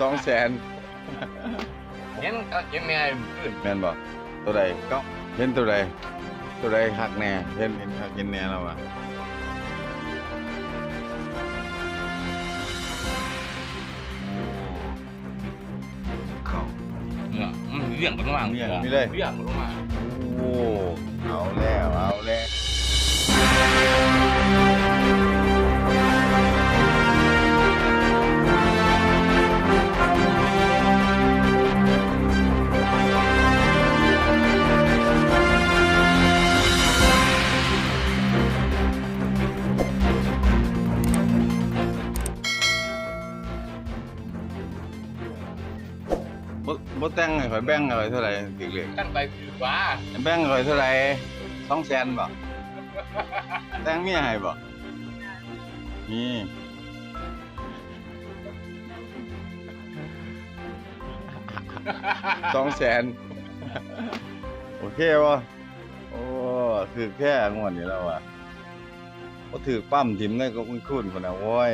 สองแสนเห็นก็เห็นแม่ขึ้นแม่นบ่ตัวใดก็เห็นตัวใดตัวใดคักแน่เห็นเห็นคักเห็นแน่แล้วอะเข้าเนี่ยมันเลี้ยงกันระหว่างเลี้ยงมีเลยเลี้ยงกันระหว่างโอ้ บ่บ่แต่งให้ข่อยแบ่งให้ข่อยเท่าไหร่ถึกเลขกันไปคือว่าแบ่งให้ข่อยเท่าไหร่สองแสนบ่แต่งเมียให้บ่นี่สองแสนโอเคบ่โอ้ถือแค่งวดนี้แล้วอะบ่ถือปั้มทิ่มเลยก็คุ้นๆพุ่นน่ะโว้ย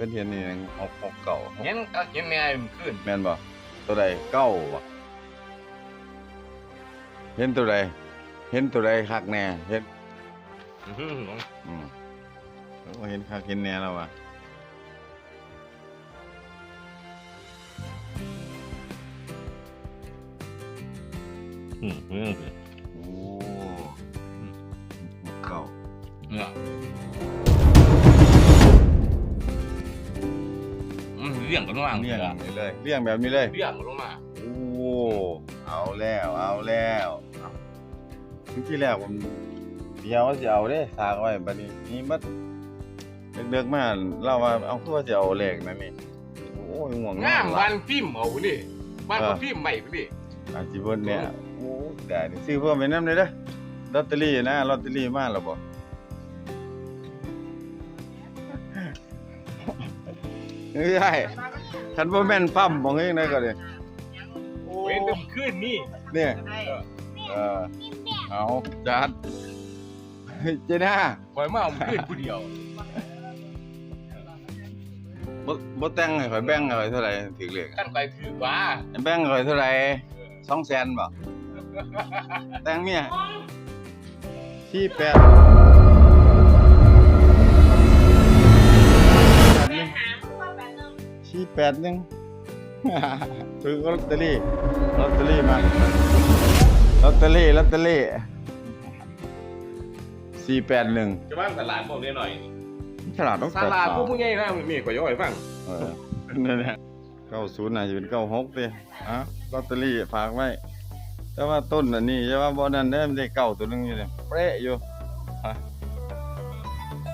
เป็นเห็นนี่หกหกเก่าเห็นก็เห็นแม่ขึ้นแม่นบ่ตัวใดเก้าบ่เห็นตัวใดเห็นตัวใดคักแน่เห็นอื้อหืออืมโอ้เห็นคักเห็นแน่แล้วว่ะอืมอืมโอ้เก้าเนี่ยมัน เลี้ยงกันระหว่างเลี้ยงนี่เลยเลี้ยงแบบนี้เลยเลี้ยงกันลงมาโอ้เอาแล้วเอาแล้วเอาที่แรกผมเดี๋ยวว่าสิเอาเด้ฝากไว้บัดนี้นี่มัดเด็กๆมาเล่าว่าเอาคือว่าสิเอาเลขนั่นนี่โอ้ยง่วงงามหลัวับนพิมพ์เอาดิวันพอพิมพ์ใหม่ดิอาจิบนเนี่ยโอ้ได้นี่ซื้อเพิ่มไปนำเลยเด้อลอตเตอรี่นะลอตเตอรี่มาแล้วบ่เฮ้ยไอ้คันบ่แม่นปั๊มบ่เฮ็ดได้ก็ดิโอ้เว้นแต่ขึ้นนี่เนี่ยเออเอาจัดเฮ้ยเจน่าปล่อยมาเอาขึ้นผู้เดียวบ่บ่แต่งให้ข่อยแบ่งให้ข่อยเท่าไหร่ถึกเลขกันไปคือว่าแบ่งให้ข่อยเท่าไหร่200,000บ่แต่งเมียที่แปด ปดหนึ่งซื้อลอตเตอรี่ลอตเตอรี่มาลอตเตอรี่ลอตเตอรี่สี่แปดหนึ่งจะว่างตลาดบอกนิดหน่อยฉลาดต้องตลาดพวกผู้ใหญ่นะมีก็ย่อยฟังเออนั่นแหละเก้าศูนย์น่าจะเป็นเก้าหกดิอะลอตเตอรี่ฝากไว้แต่ว่าต้นอันนี้ใช่ว่าบ่นั้นเด้อมันได้เก้าตัวหนึงอยู่เนี่ยเป๊ะอยู่ฮะ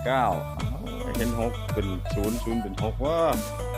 เก้าเห็นหกเป็นศูนย์ศูนย์เป็นหกว่าเ